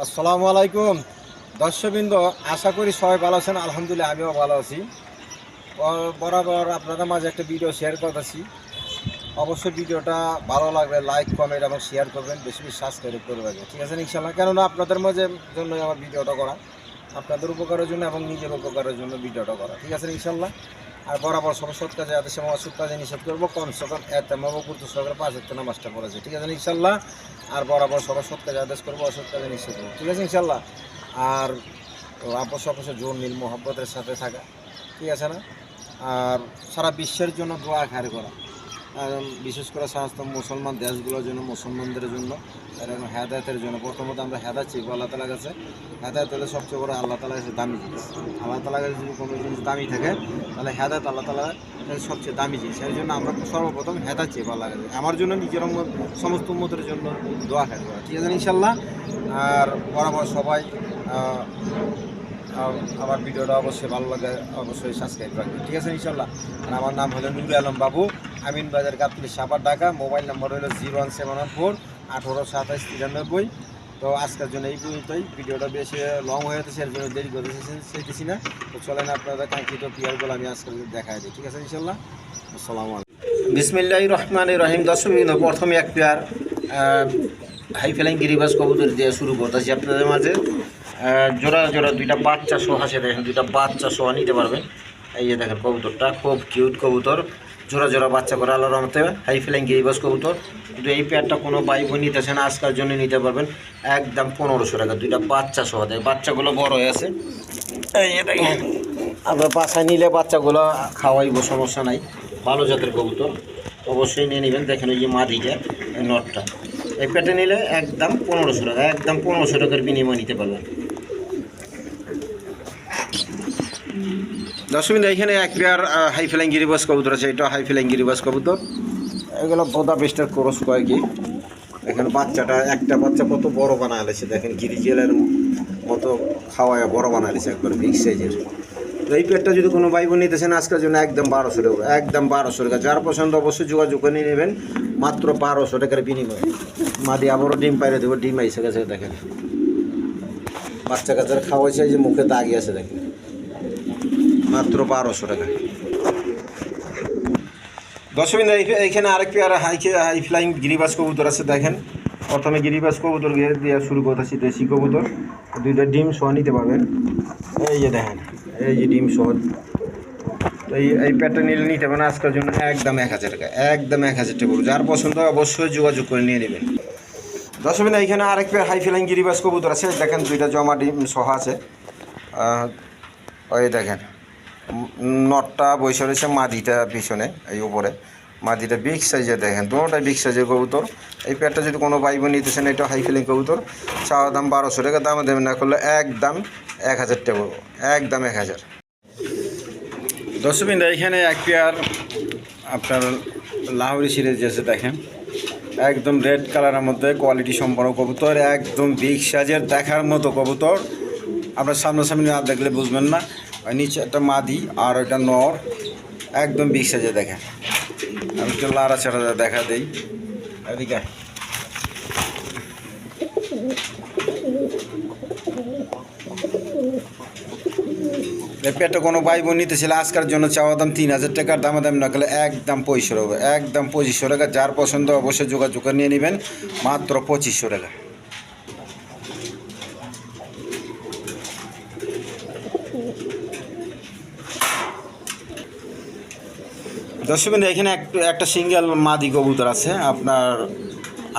আসসালামু আলাইকুম। দর্শকবৃন্দ, আশা করি সবাই ভালো আছেন। আলহামদুলিল্লাহ, আমিও ভালো আছি। বরাবর আপনাদের মাঝে একটা ভিডিও শেয়ার করতেছি। অবশ্যই ভিডিওটা ভালো লাগলে লাইক কমেন্ট এবং শেয়ার করবেন। বেশি বেশি সাবস্ক্রাইব করবেন ঠিক আছে ইনশাল্লাহ কেননা আপনাদের মাঝে জন্য আমার ভিডিওটা করা। আপনাদের উপকারের জন্য এবং নিজের উপকারের জন্য ভিডিওটা করা। ঠিক আছে ইনশাল্লাহ আর বরাবর সব সৎ কাজে আদেশে আমার সৎ কাজে নিষেধ করব। কমসে কম এতে মাবো করতে সকালে পাঁচ একটা নামাজটা পড়েছে ঠিক আছে ইনশাল্লাহ? আর বরাবর সব সৎ কাজে আদেশ করব, অসৎ কাজে নিষেধ করব। ঠিক আছে ইনশাল্লাহ? আর আপস আপস জোর নীল মোহাব্বতের সাথে থাকা। ঠিক আছে না? আর সারা বিশ্বের জন্য দোয়া খারি করা। বিশেষ করে সমস্ত মুসলমান দেশগুলোর জন্য, মুসলমানদের জন্য এরকম হেদায়তের জন্য। প্রথমত আমরা হেদায়ত চাইব আল্লাহ তালা কাছে। হেদায়ত হলে সবচেয়ে বড় আল্লাহ তালা কাছে দামি জিনিস। আল্লাহ তালা কাছে যদি কোনো জিনিস দামি থাকে, তাহলে হেদায়ত আল্লাহ তালা সবচেয়ে দামি জিনিস। সেই জন্য আমরা সর্বপ্রথম হেদায়ত চাইব আল্লাহ কাছে। আমার জন্য, নিজের সমস্ত উন্মতের জন্য দোয়া করা ঠিক আছে ইনশাল্লাহ আর বরাবর সবাই আমার ভিডিওটা অবশ্যই ভালো লাগে, অবশ্যই সাবস্ক্রাইব রাখবেন। ঠিক আছে ইনশাল্লাহ আর আমার নাম হলো নুরুল আলম বাবু। আমিন বাজার গাতলি সাপার ঢাকা, মোবাইল নম্বর হলো zero one seven one four আঠারো সাতাশ তিরানব্বই। তো আজকের জন্য এই পর্যন্তই। ভিডিওটা বেশি লং হয়ে যেতেছে এর জন্য দেরি করতে চাইতেছি না। তো চলেন আপনাদের কাঙ্ক্ষিত প্লেয়ারগুলো আমি আজকে দেখাই দিই। ঠিক আছে ইনশাল্লাহ আসসালামু আলাইকুম। বিসমিল্লাহ রহমান রহিম। বিন্দু, প্রথমে এক পেয়ার হাই ফেলাইং গিরিবাস কবুতর দিয়ে শুরু করতেছি আপনাদের মাঝে। জোড়া জোড়া দুইটা বাচ্চা শো আছে দেখেন, দুইটা বাচ্চা সহ নিতে পারবেন। এই যে দেখেন কবুতরটা, খুব কিউট কবুতর। জোড়া জোড়া বাচ্চা করে আল্লাহর রহমতে হাই ফেলাইং গিরিবাস কবুতর। কিন্তু এই পেয়ারটা কোনো ভাই বোন নিতেছেন আজকের জন্য নিতে পারবেন একদম পনেরোশো টাকা দুইটা বাচ্চা সহ দেয়। বাচ্চাগুলো বড় হয়ে আছে। আপনার বাসায় নিলে বাচ্চাগুলো খাওয়াইব সমস্যা নাই। ভালো জাতের কবুতর। অবশ্যই নিয়ে নেবেন। দেখেন ওই যে মাদিটা এই নটটা। এই পেটে নিলে একদম পনেরোশো টাকা একদম পনেরোশো টাকার বিনিময় নিতে পারবেন। দশমিন এখানে এক পেয়ার হাই ফ্লাইং গিরিবাস কবুতর আছে, এটা হাই ফ্লাইং গিরিবাস কবুতর। এগুলো বোদা বেস্টার ক্রস কয়েকই এখানে বাচ্চাটা, একটা বাচ্চা কত বড় বানালেছে দেখেন গিরিজেলের মতো খাওয়ায় বড় বানালেছে একবার বিগ সাইজের তো এই পেটটা যদি কোনো ভাই বোন নিতেছেন আজকের জন্য একদম বারোশো টাকা, একদম বারোশো টাকা। যার পছন্দ অবশ্যই যোগাযোগ করে নেবেন, মাত্র বারোশো টাকার বিনিময়ে। মাদি আবারও ডিম পাইরে দেবো, ডিম আইসে গেছে, দেখেন। বাচ্চা কাচ্চার খাওয়াইছে যে মুখে দাগি আছে, দেখেন। মাত্র বারোশো টাকা। দশমিন এইখানে আরেক পেয়ার হাই হাই ফ্লাইং গিরিবাস কবুতর আছে, দেখেন। প্রথমে গিরিবাস কবুতর দিয়ে দিয়ে শুরু করতেছি দেশি কবুতর। দুইটা ডিম সহ নিতে পারবেন। এই যে দেখেন, এই যে ডিম সহ। তো এই এই প্যাটটা নিলে নিতে পারেন আজকের জন্য একদম এক হাজার টাকা, একদম এক হাজার টাকা যার পছন্দ হয় অবশ্যই যোগাযোগ করে নিয়ে নেবেন। দশমিন এইখানে আরেক পেয়ার হাই ফ্লাইং গিরিবাস কবুতর আছে। দেখেন দুইটা জমা ডিম সহ আছে। ওই দেখেন। নটটা বসে রয়েছে মাদিটা পিছনে, এই উপরে। মাদিটা বিগ সাইজের দেখেন, দুটোটাই বিগ সাইজের কবুতর। এই পেয়ারটা যদি কোনো ভাই বোন নিতেছেন এটা হাই ফিলিং কবুতর। চাওয়া দাম বারোশো টাকা, দাম দেবেন না, করলে একদম এক হাজার টাকা একদম এক হাজার। দশমিন এখানে এক পেয়ার আপনার লাহোরি সিরিজ আছে, দেখেন। একদম রেড কালারের মধ্যে কোয়ালিটি সম্পন্ন কবুতর, একদম বিগ সাইজের দেখার মতো কবুতর। আপনার সামনাসামনি না দেখলে বুঝবেন না। নিচে একটা মাদি আর ওইটা নর। একদম বিগ সাইজে দেখেন। আমি একটু লাড়া ছাড়া দেখা দেই। এদিকে পেটে কোনো ভাই বোন নিতেছিল, আজকের জন্য চাওয়া দাম তিন হাজার টাকার দামা দাম না করলে একদম পঁচিশশো টাকা একদম পঁচিশশো টাকা, যার পছন্দ অবশ্যই যোগাযোগ নিয়ে নেবেন, মাত্র পঁচিশশো টাকা। দর্শক এখানে একটু সিঙ্গেল মাদি কবুতর আছে। আপনার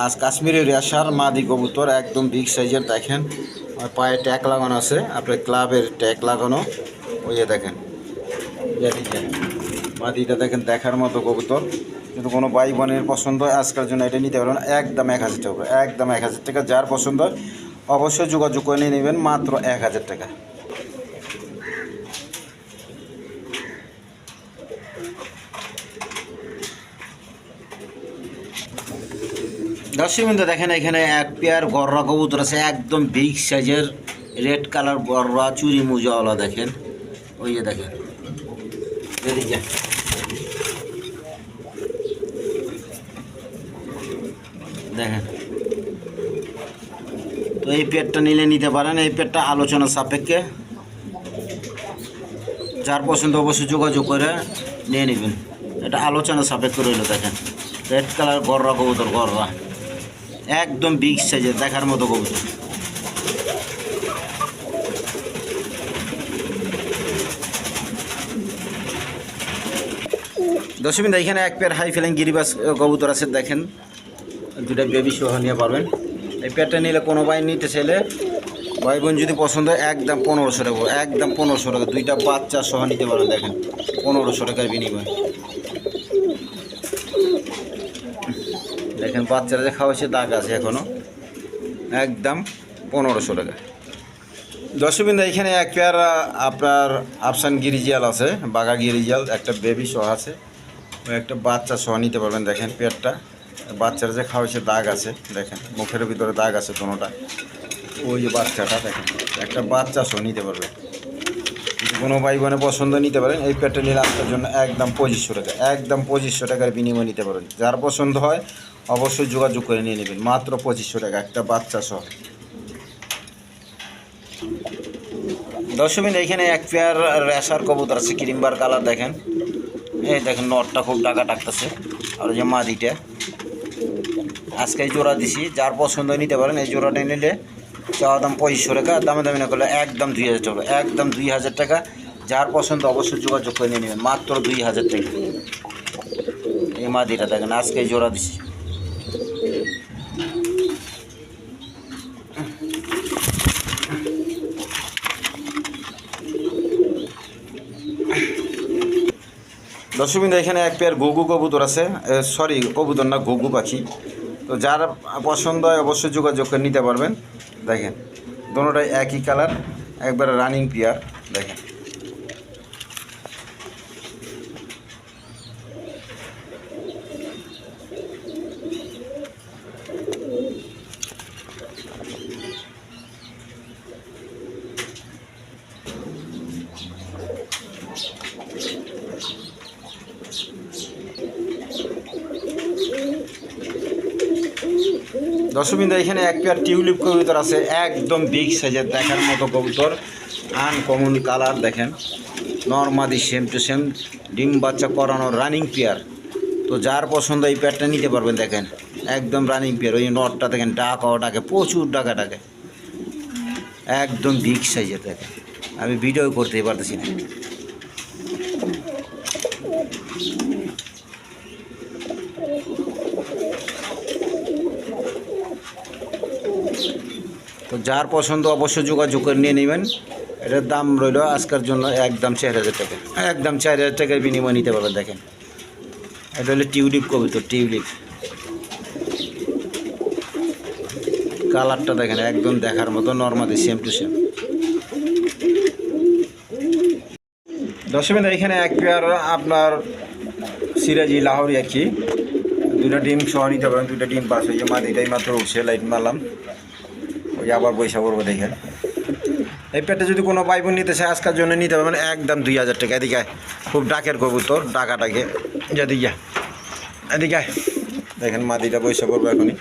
আজ কাশ্মীরের রেশার মাদি কবুতর, একদম বিগ সাইজের দেখেন। পায়ে ট্যাগ লাগানো আছে। আপনার ক্লাবের ট্যাগ লাগানো। ওই যে দেখেন। মাদিটা দেখেন, দেখার মতো কবুতর। কিন্তু কোনো ভাই বোনের পছন্দ হয় আজকের জন্য এটা নিতে পারবেন একদম এক হাজার টাকা একদম এক হাজার টাকা। যার পছন্দ অবশ্যই যোগাযোগ করে নিয়ে নেবেন মাত্র এক হাজার টাকা। দর্শক বিন্দু দেখেন এখানে এক পেয়ার গররা কবুতর আছে, একদম বিগ সাইজের রেড কালার গররা, চুরি মুজাওয়ালা দেখেন। ওই যে দেখেন। দেখেন। তো এই পেটটা নিলে নিতে পারেন, এই পেটটা আলোচনা সাপেক্ষে। যার পছন্দ অবশ্যই যোগাযোগ করে নিয়ে নেবেন। এটা আলোচনা সাপেক্ষে রইল, দেখেন। রেড কালার গররা কবুতর, গররা। একদম বিগ সাইজের দেখার মতো কবুতর। দশমিন এখানে এক পেয়ার হাই ফেলেন গিরিবাস কবুতর আছে, দেখেন। দুটা বেবি সহ নিয়ে পারবেন। এই পেয়ারটা নিলে কোনো ভাই নিতে চাইলে ভাই বোন যদি পছন্দ হয়, একদম পনেরোশো টাকা একদম পনেরোশো টাকা। দুইটা বাচ্চা সহ নিতে পারবেন, দেখেন। পনেরোশো টাকার বিনিময়। দেখেন বাচ্চারা যে খাওয়াছে দাগ আছে এখনও একদম পনেরোশো টাকা। দর্শকবৃন্দ, এখানে এক পেয়ার আপনার আফসান গিরিজিয়াল আছে, বাঘা গিরিজিয়াল একটা বেবি সহ আছে। একটা বাচ্চা সহ নিতে পারবেন, দেখেন পেয়ারটা। বাচ্চারা যে খাওয়াছে দাগ আছে, দেখেন, মুখের ভিতরে দাগ আছে কোনোটা ওই যে বাচ্চাটা, দেখেন, একটা বাচ্চা সহ নিতে পারবেন। কোনো ভাই বোনে পছন্দ নিতে পারেন, এই পেয়ারটা নিলে আপনার জন্য একদম পঁচিশশো টাকা। একদম পঁচিশশো টাকার বিনিময় নিতে পারেন যার পছন্দ হয় অবশ্যই যোগাযোগ করে নিয়ে নেবেন। মাত্র পঁচিশশো টাকা, একটা বাচ্চা সহ। দর্শকবিন এখানে এক পেয়ার রেশার কবুতর আছে ক্রিমবার কালার দেখেন। এই দেখেন নটটা খুব টাকা টাকতেছে আর যে মাদিটা। আজকে জোড়া দিছি, যার পছন্দ নিতে পারেন। এই জোড়াটা নিলে চাওয়া দাম পঁচিশশো টাকা দামে দামি না করলে একদম দুই হাজার টাকা। একদম দুই হাজার টাকা। যার পছন্দ অবশ্যই যোগাযোগ করে নিয়ে নেবেন। মাত্র দুই হাজার টাকা। এই মাদিটা দেখেন, আজকে জোড়া দিছি। দর্শকবিন্দু, এখানে এক পেয়ার ঘুঘু কবুতর আছে। সরি কবুতর না ঘুঘু পাখি। তো যার পছন্দ হয় অবশ্যই যোগাযোগ করে নিতে পারবেন। দেখেন, দোনোটাই একই কালার একবার রানিং পেয়ার দেখেন দর্শকবিন্দু, এখানে এক পেয়ার টিউলিপ কবুতর আছে, একদম বিগ সাইজের দেখার মতো কবুতর। আনকমন কালার দেখেন। নর্মাদি সেম টু সেম ডিম বাচ্চা করানো রানিং পেয়ার তো যার পছন্দ এই পেয়ারটা নিতে পারবেন, দেখেন। একদম রানিং পেয়ার ওই নটটা দেখেন ডাকাও ডাকে, প্রচুর ডাকা ডাকে। একদম বিগ সাইজের দেখেন। আমি ভিডিও করতেই পারতেছি না। যার পছন্দ অবশ্যই যোগাযোগ করে নিয়ে নেবেন। এটার দাম রইল আজকের জন্য একদম চার হাজার টাকা। একদম চার হাজার টাকার বিনিময় নিতে পারবেন, দেখেন। এটা হলো টিউলিপ কবিতর, টিউলিপ। কালারটা দেখেন, একদম দেখার মতো, নর্মালি সেম টু সেম দশমিন এখানে এক পেয়ার আপনার সিরাজি লাহোরি আর কি দুটা ডিম সহ নিতে পারেন দুটা ডিম পাস হয়ে মা এটাই মাত্র উঠছে লাইট মারলাম। ওই আবার পয়সা করব দেখেন। এই পেটে যদি কোনো বোন নিতে চায়, আজকের জন্য নিতে হবে মানে একদম দুই হাজার টাকা। এদিকে খুব ডাকের কবুতর ডাকা ডাকে যেদিকে আয়। এদিকে। দেখেন মাদিটা পয়সা করব এখনই।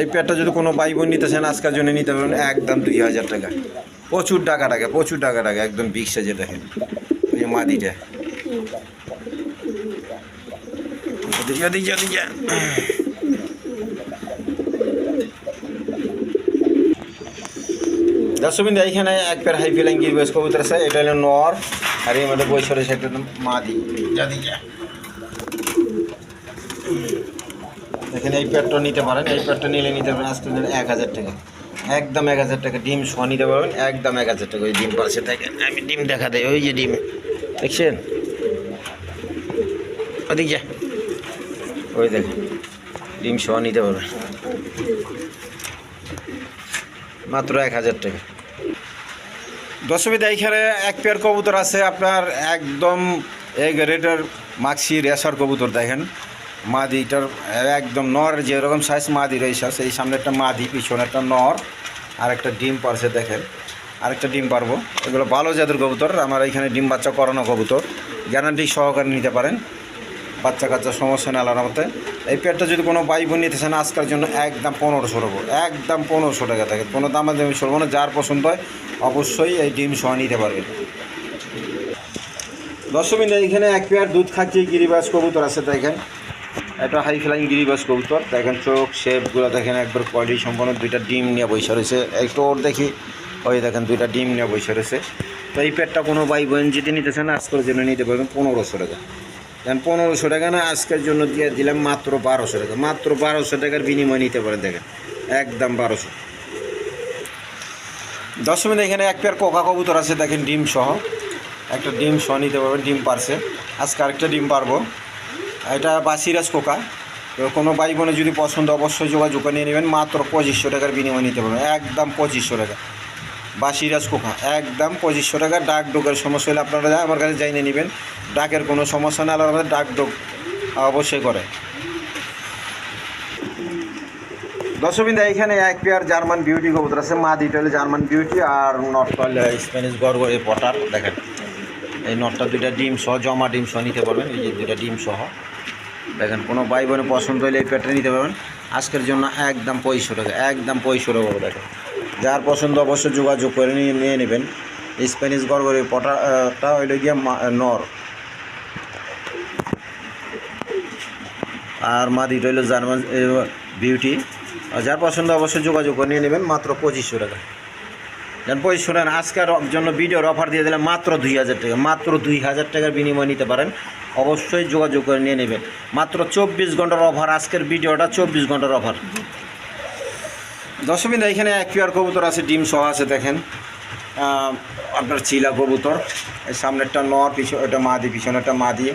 এই পেটটা যদি কোনো বোন নিতে চান আজকের জন্য নিতে পারবেন। একদম দুই হাজার টাকা। প্রচুর টাকা টাকা প্রচুর টাকা টাকা একদম বিগ সাইজে দেখেন। ওই যে মাদিটা। এদিকে এদিকে এদিকে দর্শকবিন্দু এইখানে এক পেয়ার হাই ফিলাইং গিরবেস কবুতর আছে। এটা হলো নর আর এর মধ্যে বৈশরে সেটা মাদি। যাদিকে এখানে এই পেয়ারটা নিতে পারেন। এই পেয়ারটা নিলে নিতে পারেন আজকে এক হাজার টাকা। একদম এক হাজার টাকা ডিম শো নিতে পারবেন। একদম এক হাজার টাকা ওই ডিম পাশে থাকে আমি ডিম দেখা দেয় ওই যে ডিম। দেখছেন? ওদিক যা। ওই দেখেন ডিম শো নিতে পারবেন। মাত্র এক হাজার টাকা। দশমীতে এইখানে এক পেয়ার কবুতর আছে আপনার একদম এই রেটের মাক্সি রেসার কবুতর দেখেন। মাদিটার একদম নর, যেরকম সাইজ মাদি রয়েছে সেই সামনে একটা মাদি, পিছনে একটা নর, আর একটা ডিম পারছে দেখেন। আরেকটা ডিম পারব। এগুলো ভালো জাতের কবুতর, আমার এখানে ডিম বাচ্চা করানো কবুতর। গ্যারান্টি সহকারে নিতে পারেন। বাচ্চা কাচ্চা সমস্যা নেই আল্লাহর মতে এই পেয়ারটা যদি কোনো ভাই বোন নিতে চান আজকের জন্য একদম পনেরোশো টাকা একদম পনেরোশো টাকা থাকে। কোনো দামে দামি চলবো না যার পছন্দ হয়, অবশ্যই এই ডিম সহ নিতে পারবে। দর্শকবিন্দু এখানে এক পেয়ার দুধ খাচ্ছি গিরিবাস কবুতর আছে, দেখেন। একটা হাই ফ্লাইং গিরিবাস কবুতর। দেখেন চোখ শেপগুলো দেখেন একবার কোয়ালিটি সম্পন্ন দুইটা ডিম নিয়ে বসে রয়েছে। একটু ওর দেখি। ওই দেখেন দুইটা ডিম নিয়ে বসে রয়েছে। তো এই পেটটা কোনো ভাই বোন যদি নিতে চান আজকের জন্য নিতে পারবেন পনেরোশো টাকা। দেন পনেরোশো টাকা না আজকের জন্য দিয়ে দিলাম মাত্র বারোশো টাকা। মাত্র বারোশো টাকার বিনিময় নিতে পারেন দেখেন। একদম বারোশো। দশ মিনিট এখানে এক পেয়ার কোকা কবুতর আছে, দেখেন ডিম সহ। একটা ডিম সহ নিতে পারবেন, ডিম পারছে। আজকে আরেকটা ডিম পারব। এটা বাসিরাজ কোকা। কোনো ভাই বোনে যদি পছন্দ, অবশ্যই যোগাযোগ করে নিয়ে নেবেন। মাত্র পঁচিশশো টাকার বিনিময় নিতে পারবেন। একদম পঁচিশশো টাকা। বাসিরাজ কোকা একদম পঁচিশশো টাকা ডাক ডোকের সমস্যা হলে আপনারা আমার কাছে যাই নিয়ে নেবেন। ডাকের কোনো সমস্যা না হলে আমাদের ডাক ডোক অবশ্যই করে। দর্শকবিন্দা, এখানে এক পেয়ার জার্মান বিউটি কবুতর আছে, মা দিটা হলে জার্মান বিউটি আর নটটা হলে স্প্যানিশ এই পটার, দেখেন। এই নটটা দুইটা ডিম সহ, জমা ডিম সহ নিতে পারবেন, এই যে দুইটা ডিম সহ। দেখেন, কোনো ভাই বোনে পছন্দ হলে এই পেয়ারটা নিতে পারবেন। আজকের জন্য একদম পঁয়ষট্টি টাকা, একদম পঁয়ষট্টি টাকা দেখেন। যার পছন্দ অবশ্যই যোগাযোগ করে নিয়ে নিয়ে নেবেন। স্প্যানিশ গড়গড়ে পটাটা হইলে গিয়ে নর। আর মা দিটা হলো জার্মান বিউটি। যার পছন্দ অবশ্যই যোগাযোগ করে নিয়ে নেবেন, মাত্র পঁচিশশো টাকা। যেন পঁচিশশো টাকা, আজকের জন্য ভিডিওর অফার দিয়ে দিলাম মাত্র দুই হাজার টাকা, মাত্র দুই হাজার টাকার বিনিময় নিতে পারেন। অবশ্যই যোগাযোগ করে নিয়ে নেবেন। মাত্র চব্বিশ ঘণ্টার অফার আজকের ভিডিওটা চব্বিশ ঘণ্টার অফার দশমিন্দা এখানে পিয়ার কবুতর আছে, ডিম সহ আছে, দেখেন। আপনার চিলা কবুতর। এই সামনেরটা নর পিছনে এটা মা দিয়ে পিছনে একটা মা দিয়ে,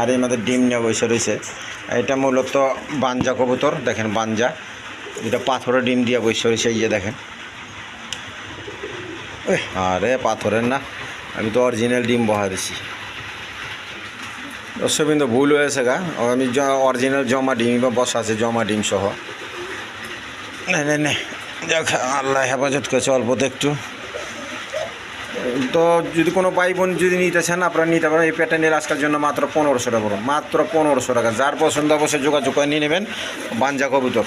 আর এই আমাদের ডিম নিয়ে বসে রয়েছে। এটা মূলত বাঞ্জা কবুতর, দেখেন বাঞ্জা। যেটা পাথরের ডিম দিয়ে বসে রয়েছে, এই যে দেখেন। আরে পাথরের না, আমি তো অরিজিনাল ডিম বহা দিছি। দর্শকবিন্দু, ভুল হয়েছে গা। আমি অরিজিনাল জমা ডিম বা বসা আছে, জমা ডিম সহ। নে নে দেখ আল্লাহ হেফাজত করেছে অল্পতে একটু। তো যদি কোনো ভাই বোন যদি নিতে চান, আপনারা নিতে পারেন। এই প্যাটার্ন নিয়ে আজকের জন্য মাত্র পনেরোশো টাকা পড়ুন মাত্র পনেরোশো টাকা। যার পছন্দ অবশ্যই যোগাযোগ করে নিয়ে নেবেন। বাঞ্জা কবুতর।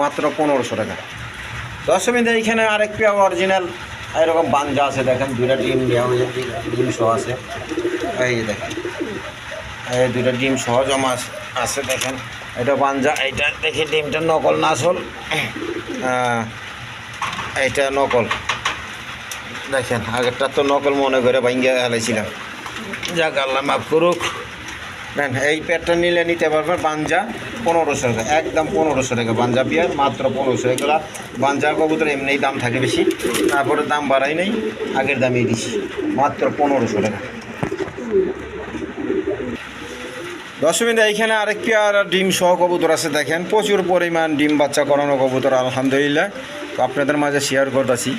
মাত্র পনেরোশো টাকা। দশ মিনিট এইখানে আরেক পেয়া অরিজিনাল এরকম বাঞ্জা আছে, দেখেন। দুইটা ডিম দেওয়া হয়েছে, ডিম সহ আছে। এই দেখেন। এই দুইটা ডিম সহ জমা আছে, দেখেন। এটা বাঞ্জা এটা দেখি ডিমটা নকল না আসল? এইটা নকল। দেখেন, আগেরটা তো নকল মনে করে ভাঙ্গা হেলাইছিলাম যাক, আল্লাহ মাফ করুক। দেন, এই পেটটা নিলে নিতে পারবেন বাঞ্জা পনেরোশো টাকা, একদম পনেরোশো টাকা বাঞ্জা বিয়ার মাত্র পনেরোশো এগুলা বাঞ্জার কবুতর এমনিই দাম থাকে বেশি, তারপরে দাম বাড়াই নেই, আগের দামেই দিছি, মাত্র পনেরোশো টাকা। দশমিন এইখানে আরেক পেয়ার ডিম সহ কবুতর আছে, দেখেন। প্রচুর পরিমাণ ডিম বাচ্চা করানো কবুতর, আলহামদুলিল্লাহ। তো আপনাদের মাঝে শেয়ার করতেছি।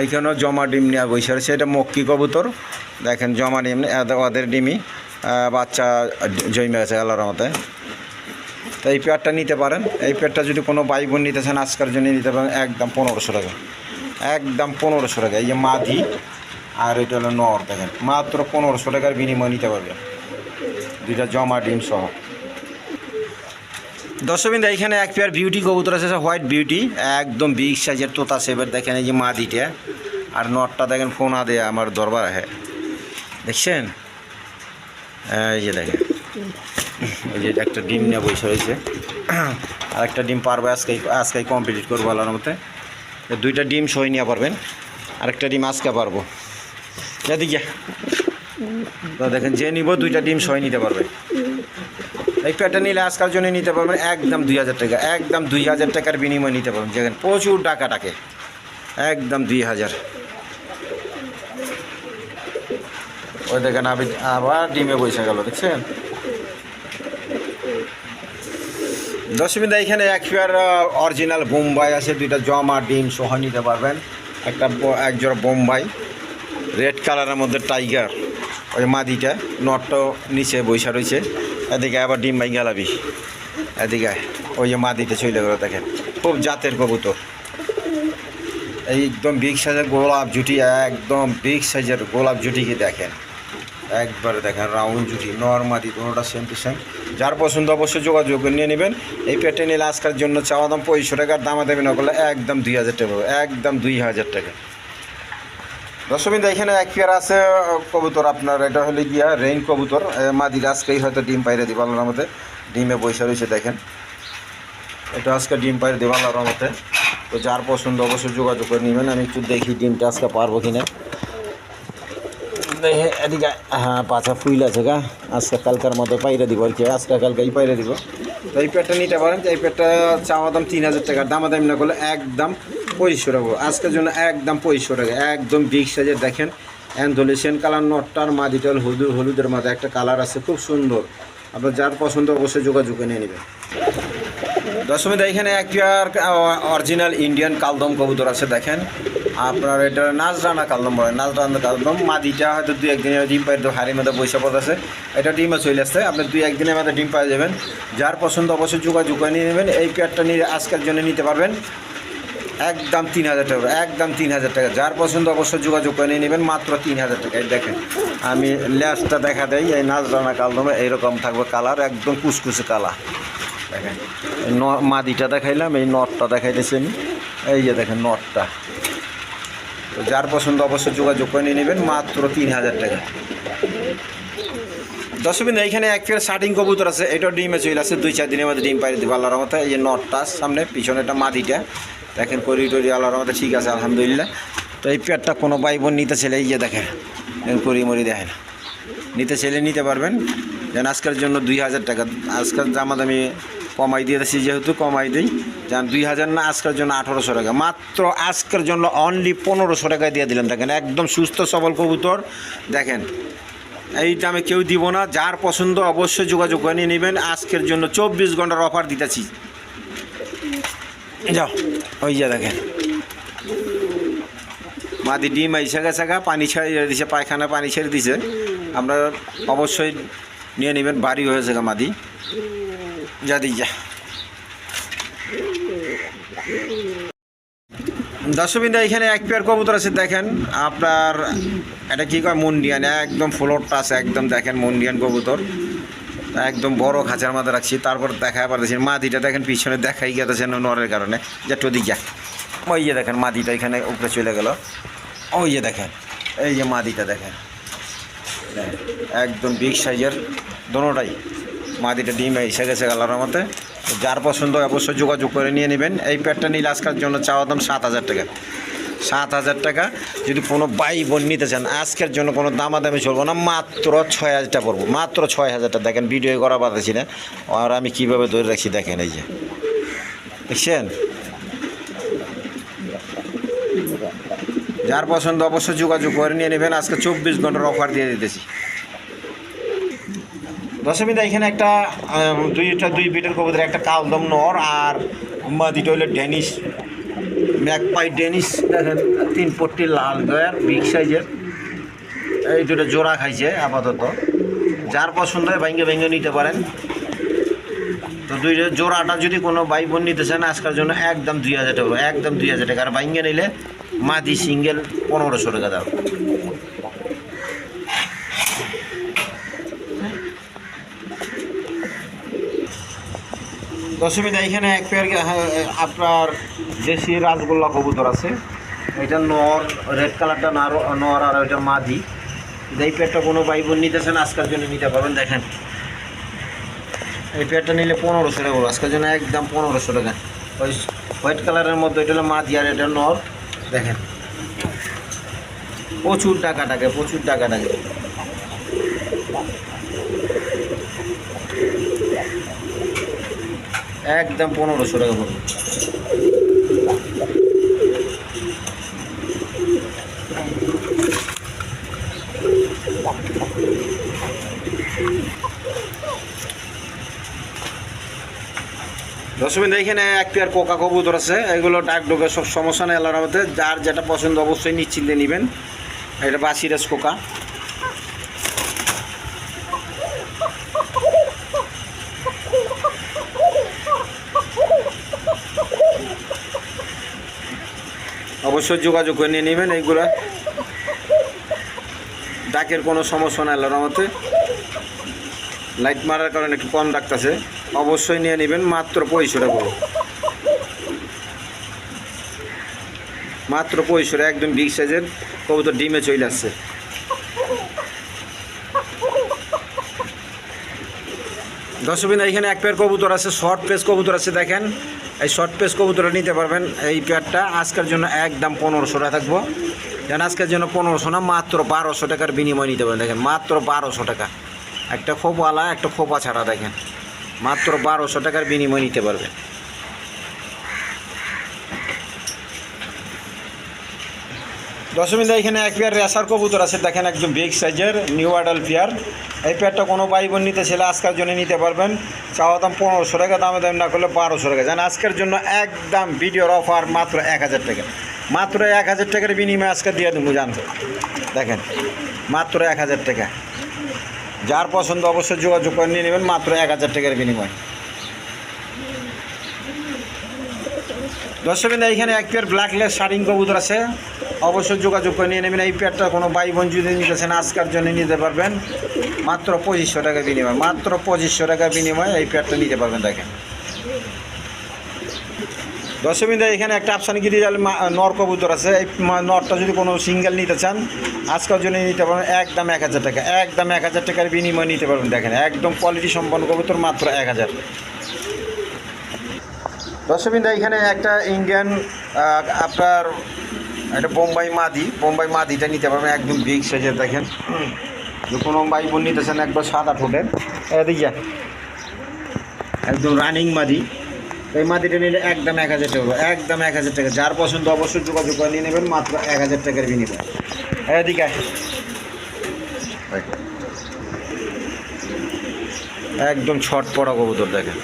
এইখানেও জমা ডিম নেওয়া বসে রয়েছে, এটা মক্কি কবুতর। দেখেন, জমা ডিম ওদের ডিমই বাচ্চা জমে আছে আল্লাহর মতে তো এই পেয়ারটা নিতে পারেন। এই পেয়ারটা যদি কোনো ভাই বোন নিতে চান, আজকের জন্য নিতে পারেন একদম পনেরোশো টাকা। একদম পনেরোশো টাকা। এই যে মাদি, আর এটা হলো নর, দেখেন। মাত্র পনেরোশো টাকার বিনিময় নিতে পারবেন। দুইটা জমা, ডিম সহ। দর্শকবিন্দু, এইখানে এক পেয়ার বিউটি কবুতর আছে হোয়াইট বিউটি একদম বিগ সাইজের তোতা সেবের দেখেন এই যে মা মাদিটা আর নটটা দেখেন ফোনা দেয়া, আমার দরবার আছে। দেখছেন? এই যে দেখেন। ওই যে একটা ডিম নিয়ে বসে রয়েছে। আর একটা ডিম পারবে আজকে আজকে কমপ্লিট করব আল্লাহর মতে দুইটা ডিম সই নিয়ে পারবেন। আরেকটা ডিম আজকে পারব। যা এদিকে। তো দেখেন, যে নিব, দুইটা ডিম সই নিতে পারবে। এই প্যাটার্ন নিলে আজকাল জন্য নিতে পারবেন একদম দুই হাজার টাকা, একদম দুই হাজার টাকার বিনিময় নিতে পারবেন। যেখানে প্রচুর টাকা টাকে। একদম দুই হাজার। ওই দেখেন আমি আবার ডিমে বসে গেল, দেখছেন? দশমিদা এখানে এক পেয়ার অরিজিনাল বোম্বাই আছে, দুইটা জমা ডিম সহ নিতে পারবেন। একটা ব- এক জোড়া বোম্বাই, রেড কালারের মধ্যে টাইগার। ওই মাদিটা নটটাও নিচে বৈশা রয়েছে এদিকে আবার ডিম ভাই গেলাবি এদিকে ওই যে মাদিটা চলে গেলো, দেখেন। খুব জাতের কবুতর। এই একদম বিগ সাইজের গোলাপ জুটি, একদম বিগ সাইজের গোলাপ জুটিকে দেখেন? একবারে দেখেন, রাউন্ড জুটি নর্মাদি কোনোটা সেম টু সেম যার পছন্দ অবশ্যই যোগাযোগ নিয়ে নেবেন। এই পেটে নিলে আজকের জন্য চাওয়া দাম পঁয়ষট্টি টাকার দামা দেবেন করলে একদম দুই হাজার টাকা, একদম দুই হাজার টাকা। দর্শকবিন্দু এখানে এক পেয়ার আছে কবুতর আপনার এটা হলে গিয়া রেইন কবুতর। এ, মাদির আজকেই হয়তো ডিম পাইরে দিব আল্লাহর মতে ডিমে পয়সা রয়েছে দেখেন। এটা আজকে ডিম পাইরে দিব আল্লাহর মতে তো যার পছন্দ অবশ্যই যোগাযোগ করে নেবেন। আমি একটু দেখি ডিমটা আজকে পারব কিনা। দেখে এদিকে হ্যাঁ পাছা ফুইল আছে গা। আজকে কালকার মতো পাইরে দিব আর কি। আজকে কালকেই পাইরে দিব। তো এই পেটটা নিতে পারেন। এই পেটটা চাওয়া দাম তিন হাজার টাকার দাম দাম না করলে একদম পঁয়ষট্টি টাকা আজকের জন্য একদম পঁয়ষট্টি টাকা একদম বিগ সাইজের দেখেন অ্যান্ডোলেশিয়ান কালার নটটার মাদিটাল হলুদ, হলুদের মাথায় একটা কালার আছে, খুব সুন্দর। আপনার যার পছন্দ অবশ্যই যোগাযোগ নিয়ে নেবেন। দশমীতে এখানে একটা অরিজিনাল ইন্ডিয়ান কালদম কবুতর আছে, দেখেন। আপনার এটা নাজরানা কালদম বলে। নাজরানা কালদম, মাদিটা হয়তো দুই একদিনের ডিম পাই তো হাড়ির মধ্যে পয়সা পদ আছে। এটা ডিমে চলে আসছে, আপনি দুই একদিনের মধ্যে ডিম পাই যাবেন যার পছন্দ অবশ্যই যোগাযোগ নিয়ে নেবেন। এই পেয়ারটা নিয়ে আজকের জন্য নিতে পারবেন। একদম তিন হাজার টাকা, একদম তিন হাজার টাকা। যার পছন্দ অবশ্যই যোগাযোগ করে নিয়ে নেবেন, মাত্র তিন হাজার টাকা। দেখেন, আমি ল্যাসটা দেখা দেয় এই নাজরানা কালদমে এইরকম থাকবে কালার, একদম কুচকুচে কালা দেখেন ন- মাদিটা দেখাইলাম, এই নটটা দেখাইতেছি আমি। এই যে দেখেন নটটা। তো যার পছন্দ অবশ্যই যোগাযোগ করে নিয়ে নেবেন, মাত্র তিন হাজার টাকা। দশমিন এইখানে এক ফের শার্টিং কবুতর আছে এটা ডিমে চলে আছে, দুই, চার দিনের মধ্যে ডিম পাই দিব, আল্লাহর মতো এই যে নটটা, সামনে পিছনে একটা মাদিটা। দেখেন করি টরি আল্লাহর মতো ঠিক আছে, আলহামদুলিল্লাহ। তো এই পেটটা কোনো ভাই বোন নিতে ছেলে এই যে দেখেন করি মরি দেখেন। নিতে ছেলে নিতে পারবেন। যেন আজকের জন্য দুই হাজার টাকা। আজকের জামা দামি কমাই দিয়ে দিচ্ছি যেহেতু কমাই দিই। যেন দুই হাজার না, আজকের জন্য আঠারোশো টাকা। মাত্র আজকের জন্য অনলি পনেরোশো টাকায় দিয়ে দিলাম। দেখেন, একদম সুস্থ, সবল কবুতর। দেখেন, এই দামে কেউ দিব না। যার পছন্দ অবশ্যই যোগাযোগ করে নিয়ে নেবেন। আজকের জন্য চব্বিশ ঘণ্টার অফার দিতেছি। যাও। ওই যে দেখেন। মাদি ডিম আইসা গেছে গা পানি ছেড়ে দিছে, পায়খানা পানি ছেড়ে দিছে। আপনারা অবশ্যই নিয়ে নেবেন, বাড়ি হয়েছে গা মাদি। যা দিই যা। দর্শকবিন্দা, এখানে এক পেয়ার কবুতর আছে, দেখেন। আপনার, এটা কি কয়, মন্ডিয়ান? একদম ফ্লোরটা আছে, একদম দেখেন মন্ডিয়ান কবুতর। একদম বড় খাঁচার মধ্যে রাখছি, তারপর দেখা পারতেছি মাদিটা দেখেন পিছনে দেখাই গেছে নরের কারণে। যে টদি যা ওই যে দেখেন মাদিটা এখানে উপরে চলে গেল। ওই যে দেখেন, এই যে মাদিটা দেখেন। একদম বিগ সাইজের দোনোটাই। মাদিটা ডিম এসে গেছে কালারের মধ্যে। যার পছন্দ অবশ্যই যোগাযোগ করে নিয়ে নেবেন। এই প্যাডটা নিলে আজকের জন্য চাওয়া দাম সাত হাজার টাকা। সাত হাজার টাকা। যদি কোনো বাই বোন নিতে চান, আজকের জন্য কোনো দামাদামি চলবো না, মাত্র ছয় হাজারটা পড়ব। মাত্র ছয় হাজারটা দেখেন ভিডিও করা পাচ্ছি না। আর আমি কীভাবে ধরে রাখছি, দেখেন এই যে। দেখছেন? যার পছন্দ অবশ্যই যোগাযোগ করে নিয়ে নেবেন। আজকে চব্বিশ ঘণ্টার অফার দিয়ে দিতেছি। দশমীদা এখানে একটা দুইটা দুই বিটের কবুতর একটা কালদম নর আর মাদিটা হইল ডেনিশ ম্যাকপাই ডেনিস দেখেন তিন পট্টি লাল গয়ার বিগ সাইজের। এই দুটো জোড়া খাইছে আপাতত। যার পছন্দ হয় ভেঙে ভেঙে নিতে পারেন। তো দুই জোড়াটা যদি কোনো ভাই বোন নিতে চান আজকের জন্য একদম দুই হাজার টাকা একদম দুই হাজার টাকা। আর ভাঙ্গে নিলে মাদি সিঙ্গেল পনেরোশো টাকা দাম। দশমীদা এখানে এক পেয়ার হ্যাঁ, আপনার দেশি রাজগোল্লা কবুতর আছে, এটা নর রেড কালারটা নার, নর আর ওইটা মাদি। এই পেয়ারটা কোনো ভাই বোন নিতেছেন আজকের জন্য নিতে পারবেন, দেখেন। এই পেয়ারটা নিলে পনেরোশো টাকা আজকের জন্য একদম পনেরোশো টাকা। ওই হোয়াইট কালারের মধ্যে এটা হলো মাদি আর এটা নর, দেখেন। প্রচুর টাকা টাকা প্রচুর টাকা টাকা একদম পনেরোশো টাকা পড়বে দশমিন এখানে এক পেয়ার কোকা কবুতর আছে। এগুলো ডাক ডোকে সব সমস্যা নেই আল্লাহর যার যেটা পছন্দ অবশ্যই নিশ্চিন্তে নেবেন। এটা বাসিরাজ কোকা। অবশ্যই যোগাযোগ করে নিয়ে নেবেন এইগুলো। ডাকের কোনো সমস্যা নাই আল্লাহর লাইট মারার কারণে একটু কম ডাকতেছে। অবশ্যই নিয়ে নেবেন, মাত্র পঁয়ষট্টি টাকা করে। মাত্র পঁয়ষট্টি, একদম বিগ সাইজের কবুতর ডিমে চলে আসছে। দর্শকবিন্দু এখানে এক পেয়ার কবুতর আছে শর্ট পেস কবুতর আছে, দেখেন। এই শর্ট পেস কবুতরটা নিতে পারবেন, এই পেয়ারটা আজকের জন্য একদম পনেরোশো টাকা থাকব। যেন আজকের জন্য পনেরোশো না, মাত্র বারোশো টাকার বিনিময় নিতে পারেন, দেখেন, মাত্র বারোশো টাকা। একটা খোপওয়ালা একটা খোপা ছাড়া দেখেন। মাত্র বারোশো টাকার বিনিময় নিতে পারবেন দশমিন্দা এখানে এক পেয়ার রেসার কবুতর আছে, দেখেন একদম বিগ সাইজের নিউ আডাল পেয়ার। এই পেয়ারটা কোনো ভাই বোন নিতে ছেলে আজকের জন্য নিতে পারবেন। চাওয়া দাম পনেরোশো টাকা, দামে দাম না করলে বারোশো টাকা। জান, আজকের জন্য একদম ভিডিওর অফার মাত্র এক হাজার টাকা। মাত্র এক হাজার টাকার বিনিময়ে আজকে দিয়ে দেবো, জান। দেখেন, মাত্র এক হাজার টাকা। যার পছন্দ অবশ্যই যোগাযোগ করে নিয়ে নেবেন, মাত্র এক হাজার টাকার বিনিময়। দর্শকবিন্দু এইখানে এক পেয়ার ব্ল্যাক লেস শাড়িং কবুতর আছে। অবশ্যই যোগাযোগ করে নিয়ে নেবেন। এই পেয়ারটা কোনো ভাই বোন যদি নিতেছেন আজকার জন্য নিতে পারবেন। মাত্র পঁচিশশো টাকা বিনিময়, মাত্র পঁচিশশো টাকা বিনিময় এই পেয়ারটা নিতে পারবেন দেখেন। দর্শকবিন্দু এখানে একটা আফসানি গিরিজাল নর কবুতর আছে। এই নরটা যদি কোনো সিঙ্গেল নিতে চান, আজকের জন্য নিতে পারবেন একদম এক হাজার টাকা। একদম এক হাজার টাকার বিনিময় নিতে পারবেন, দেখেন, একদম কোয়ালিটি সম্পন্ন কবুতর মাত্র এক হাজার। দর্শকবিন্দু এখানে একটা ইন্ডিয়ান আপনার একটা বোম্বাই মাদি। বোম্বাই মাদিটা নিতে পারবেন একদম বিগ সাইজের দেখেন। কোনো ভাই বোন নিতেছেন একবার সাদা ঠোঁটের এদিকে, একদম রানিং মাদি। এই মাটিটা নিলে একদম এক হাজার টাকা একদম এক হাজার টাকা। যার পছন্দ অবশ্যই যোগাযোগ করে নিয়ে নেবেন, মাত্র এক হাজার টাকার বিনিময়। এদিকে দিকে একদম ছট পড়া কবুতর দেখেন।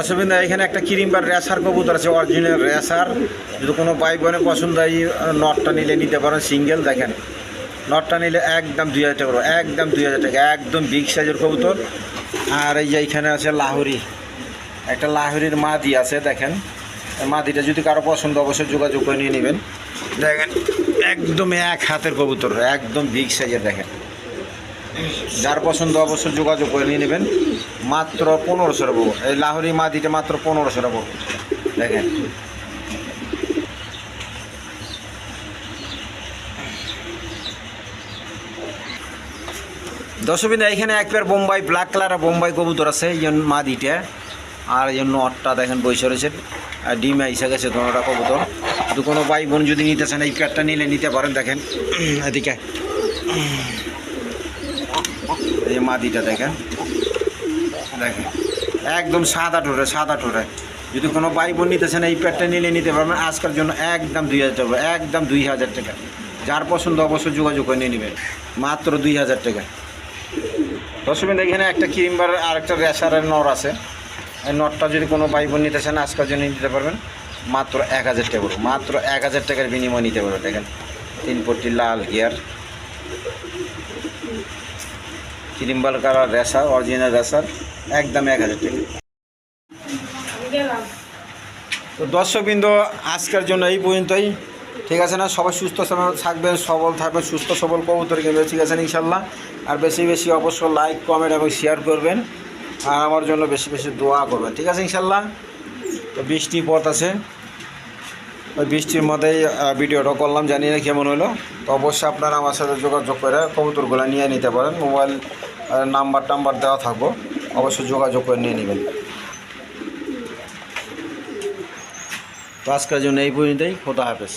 দর্শকবৃন্দ, এখানে একটা কিরিমবার রেসার কবুতর আছে অরিজিনাল রেসার। যদি কোনো ভাই বোনের পছন্দ হয় নটটা নিলে নিতে পারেন, সিঙ্গেল দেখেন। নটটা নিলে একদম দুই হাজার টাকা একদম দুই হাজার টাকা, একদম বিগ সাইজের কবুতর। আর এই যে এইখানে আছে লাহুরি। একটা লাহুরির মাদি আছে, দেখেন। মাদিটা যদি কারও পছন্দ, অবশ্যই যোগাযোগ করে নিয়ে নেবেন। দেখেন, একদম এক হাতের কবুতর, একদম বিগ সাইজের দেখেন। যার পছন্দ, অবশ্যই যোগাযোগ করে নিয়ে নেবেন। মাত্র পনেরোশো পড়ব। এই লাহোরি মাদিটা মাত্র পনেরোশো পড়ব। দেখেন। দশবিন্দা এখানে এক পেয়ার বোম্বাই, ব্ল্যাক কালার আর বোম্বাই কবুতর আছে, এই জন্য মাদিটা আর এই জন্য অটটা দেখেন বসে রয়েছে। আর ডিম এসে গেছে দোনোটা কবুতর। কিন্তু কোনো ভাই বোন যদি নিতে চান, এই পেয়ারটা নিলে নিতে পারেন, দেখেন। এদিকে। এই মাদিটা দেখেন। দেখেন। একদম সাদা টোরে সাদা টোরে যদি কোনো ভাই বোন নিতে চান এই প্যাডটা নিলে নিতে পারবেন। আজকের জন্য একদম দুই হাজার টাকা, একদম দুই হাজার টাকা। যার পছন্দ অবশ্যই যোগাযোগ করে নিয়ে নেবেন। মাত্র দুই হাজার টাকা। দর্শকের এখানে একটা ক্রিমবার আর একটা রেসারের নর আছে। এই নটটা যদি কোনো ভাই বোন নিতে চান আজকের জন্য নিতে পারবেন। মাত্র এক হাজার টাকা মাত্র এক হাজার টাকার বিনিময় নিতে পারবেন। দেখেন, তিন পট্টি লাল গিয়ার ক্রিম্বাল কালার রেসার অরিজিনাল রেসার একদম এক হাজার টাকা। তো দর্শকবৃন্দ, আজকের জন্য এই পর্যন্তই। ঠিক আছে না? সবাই সুস্থ থাকবেন, সবল থাকবেন, সুস্থ সবল কবুতর কিনবেন, ঠিক আছে ইনশাল্লাহ। আর বেশি বেশি অবশ্য লাইক কমেন্ট এবং শেয়ার করবেন। আর আমার জন্য বেশি বেশি দোয়া করবেন, ঠিক আছে ইনশাল্লাহ? তো বৃষ্টি পথ আছে। ওই বৃষ্টির মধ্যেই ভিডিওটা করলাম, জানি না কেমন হলো। তো অবশ্যই আপনারা আমার সাথে যোগাযোগ করে কবুতরগুলো নিয়ে নিতে পারেন। মোবাইল নাম্বার টাম্বার দেওয়া থাকব। অবশ্যই যোগাযোগ করে নিয়ে নেবেন। তো আজকের জন্য এই পর্যন্তই। খোদা হাফেজ।